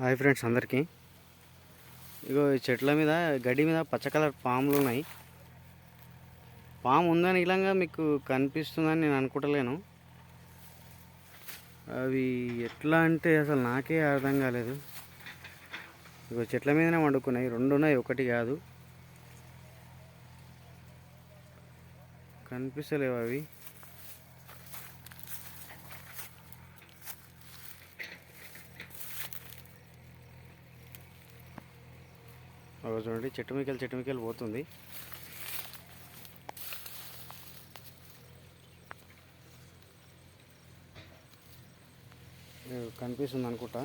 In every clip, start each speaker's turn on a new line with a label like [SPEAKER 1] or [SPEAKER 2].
[SPEAKER 1] Hi friends అందరికీ. ఇగో ఈ చెట్ల మీద గడ్డి మీద పచ్చ కలర్ పాములు ఉన్నాయి. పాము ఉందని ఇలాగా మీకు కనిపిస్తుందని నేను అనుకుంటలేను అవి ఎట్లా అంటే అసలు నాకే అర్థం కాలేదు. ఇగో చెట్ల మీదనే వండుకున్నాయి. రెండు ఉన్నాయి ఒకటి కాదు. కనిపిస్తలేవు అవి. చూడండి చెట్టు మీకెళ్ళి చెట్టు పోతుంది. కనిపిస్తుంది అనుకుంటా.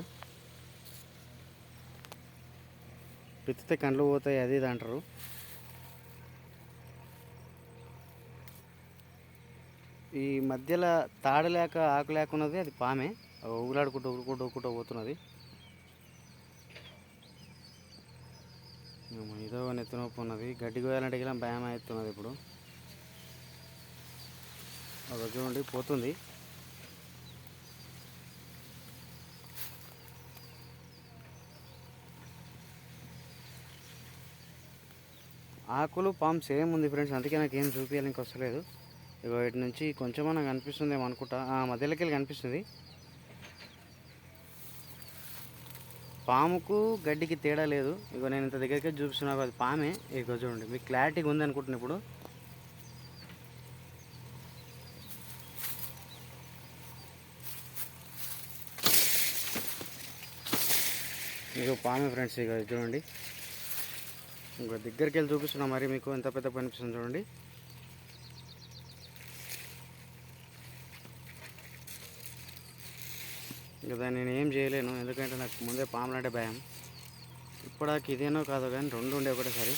[SPEAKER 1] పిత్తితే కండ్లు పోతాయి అది ఇది అంటారు. ఈ మధ్యలో తాడు లేక ఆకు లేకున్నది అది పామే. ఊగులాడుకుంటూ ఊరుకుంటూ ఊరుకుంటూ పోతున్నది. ఏదో నెత్తి నొప్పి ఉన్నది. గడ్డి కోయాలంటే ఇలా భయం అవుతున్నది ఇప్పుడు. ఒక చూడండి పోతుంది. ఆకులు పామ్ సేమ్ ఉంది ఫ్రెండ్స్? అందుకే నాకు ఏం చూపించాలి వస్తలేదు ఇగో వీటి నుంచి కొంచెం కనిపిస్తుందేమో అనుకుంటా. ఆ మధ్యలోకి వెళ్ళి కనిపిస్తుంది. పాముకు గడ్డికి తేడా లేదు. ఇగో నేను ఇంత దగ్గరికి చూపిస్తున్నా అది పామే. ఇక చూడండి మీకు క్లారిటీగా ఉంది అనుకుంటున్నా ఇప్పుడు. ఇక పామే ఫ్రెండ్స్ ఇక చూడండి. ఇంకా దగ్గరికి వెళ్ళి చూపిస్తున్నా మరి మీకు ఎంత పెద్ద కనిపిస్తుంది చూడండి. ఇక దాన్ని నేను ఏం చేయలేను. ఎందుకంటే నాకు ముందే పాములు అంటే భయం. ఇప్పటికి ఇదేనో కాదు కానీ రెండు ఉండే ఒకటేసారి.